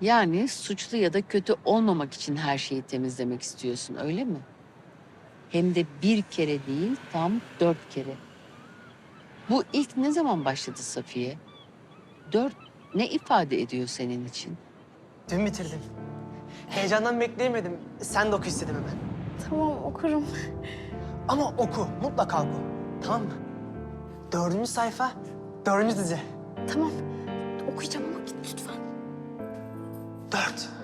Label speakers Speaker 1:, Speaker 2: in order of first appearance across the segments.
Speaker 1: Yani suçlu ya da kötü olmamak için her şeyi temizlemek istiyorsun öyle mi? Hem de bir kere değil tam dört kere. Bu ilk ne zaman başladı Safiye? Dört ne ifade ediyor senin için?
Speaker 2: Dün bitirdim. Heyecandan bekleyemedim. Sen de oku istedim hemen.
Speaker 3: Tamam okurum.
Speaker 2: Ama oku, mutlaka oku. Tamam mı? Dördüncü sayfa, dördüncü dize.
Speaker 3: Tamam. Okuyacağım ama git lütfen.
Speaker 2: Dört.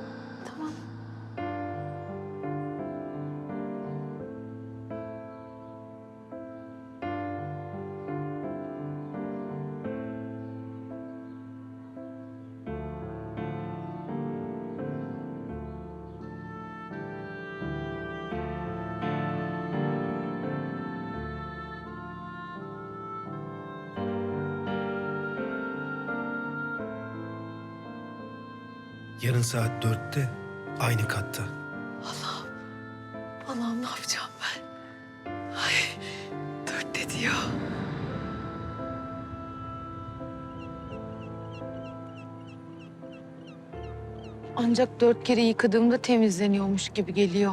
Speaker 4: Yarın saat dörtte aynı katta.
Speaker 3: Allah'ım ne yapacağım ben? Ay dörtte diyor. Ancak dört kere yıkadığımda temizleniyormuş gibi geliyor.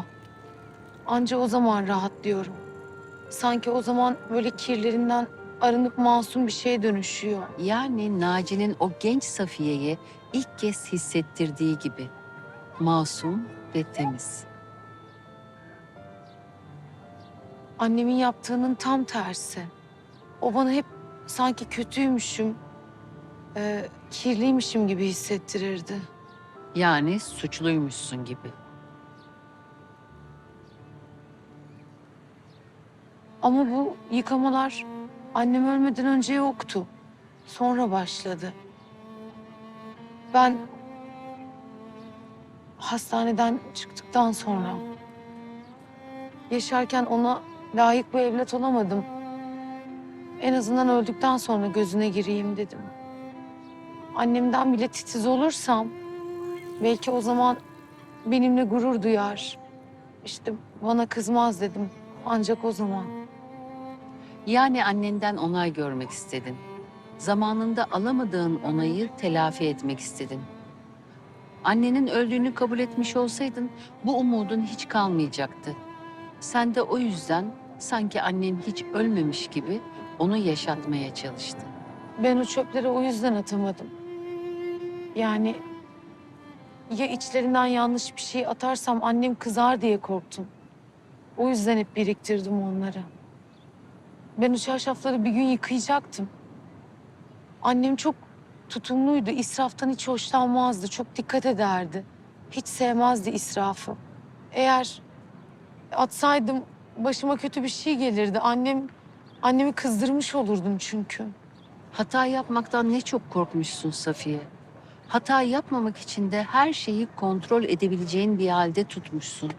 Speaker 3: Anca o zaman rahatlıyorum. Sanki o zaman böyle kirlerinden arınıp masum bir şeye dönüşüyor.
Speaker 1: Yani Naci'nin o genç Safiye'ye ilk kez hissettirdiği gibi. Masum ve temiz.
Speaker 3: Annemin yaptığının tam tersi. O bana hep sanki kötüymüşüm, e, kirliymişim gibi hissettirirdi.
Speaker 1: Yani suçluymuşsun gibi.
Speaker 3: Ama bu yıkamalar annem ölmeden önce yoktu. Sonra başladı. Ben hastaneden çıktıktan sonra yaşarken ona layık bir evlat olamadım. En azından öldükten sonra gözüne gireyim dedim. Annemden bile titiz olursam belki o zaman benimle gurur duyar. İşte bana kızmaz dedim. Ancak o zaman.
Speaker 1: Yani annenden onay görmek istedin. Zamanında alamadığın onayı telafi etmek istedin. Annenin öldüğünü kabul etmiş olsaydın bu umudun hiç kalmayacaktı. Sen de o yüzden sanki annen hiç ölmemiş gibi onu yaşatmaya çalıştın.
Speaker 3: Ben o çöpleri o yüzden atamadım. Yani ya içlerinden yanlış bir şey atarsam annem kızar diye korktum. O yüzden hep biriktirdim onları. Ben o çarşafları bir gün yıkayacaktım. Annem çok tutumluydu. İsraftan hiç hoşlanmazdı. Çok dikkat ederdi. Hiç sevmezdi israfı. Eğer atsaydım başıma kötü bir şey gelirdi. Annem annemi kızdırmış olurdum çünkü.
Speaker 1: Hata yapmaktan ne çok korkmuşsun Safiye. Hata yapmamak için de her şeyi kontrol edebileceğin bir halde tutmuşsun.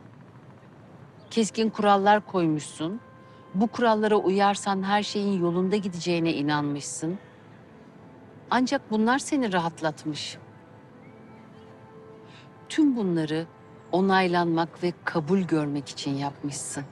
Speaker 1: Keskin kurallar koymuşsun. Bu kurallara uyarsan her şeyin yolunda gideceğine inanmışsın. Ancak bunlar seni rahatlatmış. Tüm bunları onaylanmak ve kabul görmek için yapmışsın.